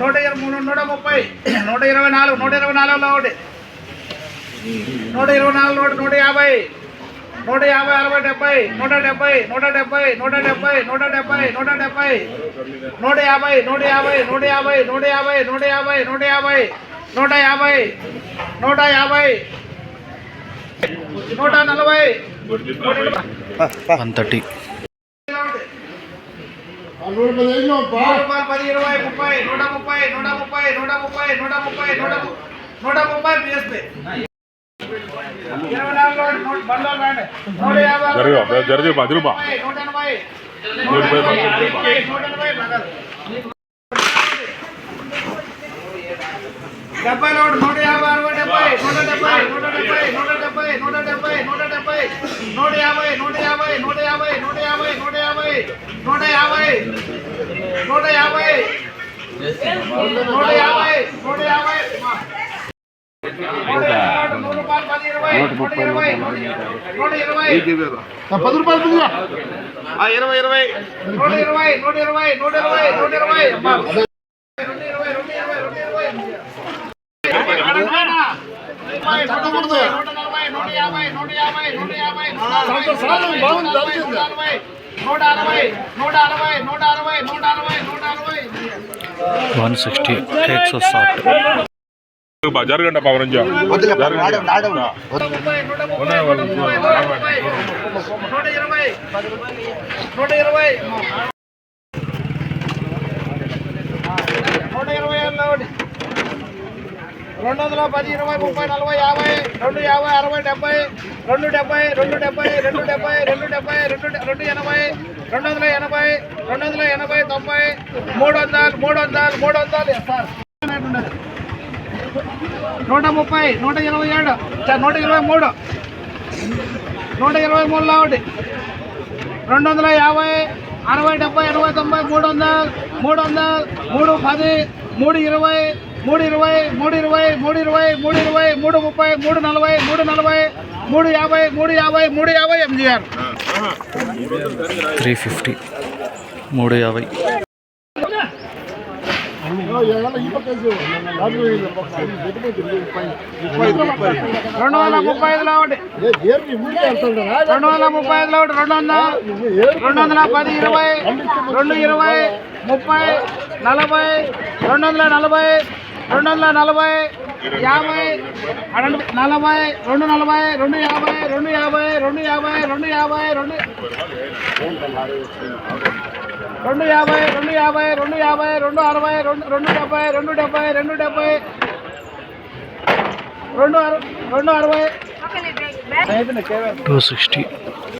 నూట ఇరవై మూడు నూట ముప్పై నూట ఇరవై నాలుగు నూట ఇరవై నాలుగులో ఒకటి నూట ఇరవై నాలుగు నూట నూట యాభై నూట యాభై అరవై డెబ్బై నూట డెబ్బై నూట డెబ్బై నూట డెబ్బై నూట డెబ్బై నూట డెబ్బై నూట యాభై నూట యాభై నూట యాభై నూట యాభై నూట యాభై నూట యాభై నూట యాభై నూట యాభై నూట నలభై వన్ థర్టీ పది ఇరవై ముప్పై నూట ముప్పై నూట ముప్పై నూట ముప్పై నూట ముప్పై నూట ము- నూట ముప్పై పిఎస్పీ ఇరవై నాలుగు రోజులు నూట బండ్లు రాండి నూట యాభై జరుగు, అబ్బా, జరుగు, పది రూపాయలు. నూట ఎనభై నూట ఎనభై, పది రూపాయలు. నూట ఎనభై నగదు. డెబ్బై లోడు నూట యాభై అరవై డెబ్బై నూట డెబ్బై నూట డెబ్బై నూట డెబ్బై నూట డెబ్బై నూట డెబ్బై నూట ముప్పై పది రూపాయలు ఇరవై ఇరవై నూట ఇరవై నూట ఇరవై నూట ఇరవై నూట అరవై నూట అరవై నూట అరవై one sixty eight so short జరగండి పవన్ రెండు వందల పది ఇరవై ముప్పై నలభై యాభై రెండు యాభై అరవై డెబ్బై రెండు డెబ్బై రెండు డెబ్బై రెండు డెబ్బై రెండు డెబ్బై రెండు రెండు ఎనభై రెండు వందల ఎనభై రెండు వందల ఎనభై తొంభై మూడు వందలు మూడు వందలు మూడు వందలు. సార్? నూట ముప్పై నూట ఇరవై ఏడు. నూట ఇరవై మూడు. నూట ఇరవై మూడులో ఒకటి. రెండు వందల యాభై అరవై డెబ్బై ఎనభై తొంభై మూడు వందలు మూడు వందలు మూడు పది మూడు ఇరవై మూడు ఇరవై మూడు ఇరవై మూడు ఇరవై మూడు ఇరవై మూడు ముప్పై మూడు నలభై మూడు నలభై మూడు యాభై మూడు యాభై మూడు యాభై ఎంజీఆర్. Three fifty. మూడు యాభై ఈ పక్క వేసి. రాజు వేయండి. పెట్టిపోతుంది. ముప్పై. ముప్పై. రెండు వందల ముప్పై ఐదులో ఒకటి ఏ, ఏర్ని ఊరికే వెళ్తుంటారా? రెండు వందల ముప్పై ఐదులో ఒకటి రెండు వందల నువ్వు ఏర్ని రెండు వందల పది ఇరవై రెండు ఇరవై ముప్పై నలభై రెండు వందల నలభై రెండు వందల నలభై యాభై రెండు నలభై రెండు నలభై రెండు యాభై రెండు యాభై రెండు యాభై రెండు యాభై రెండు రెండు యాభై రెండు యాభై రెండు యాభై రెండు అరవై రెండు రెండు డెబ్బై రెండు డెబ్బై రెండు డెబ్బై రెండు రెండు అరవై. Two sixty.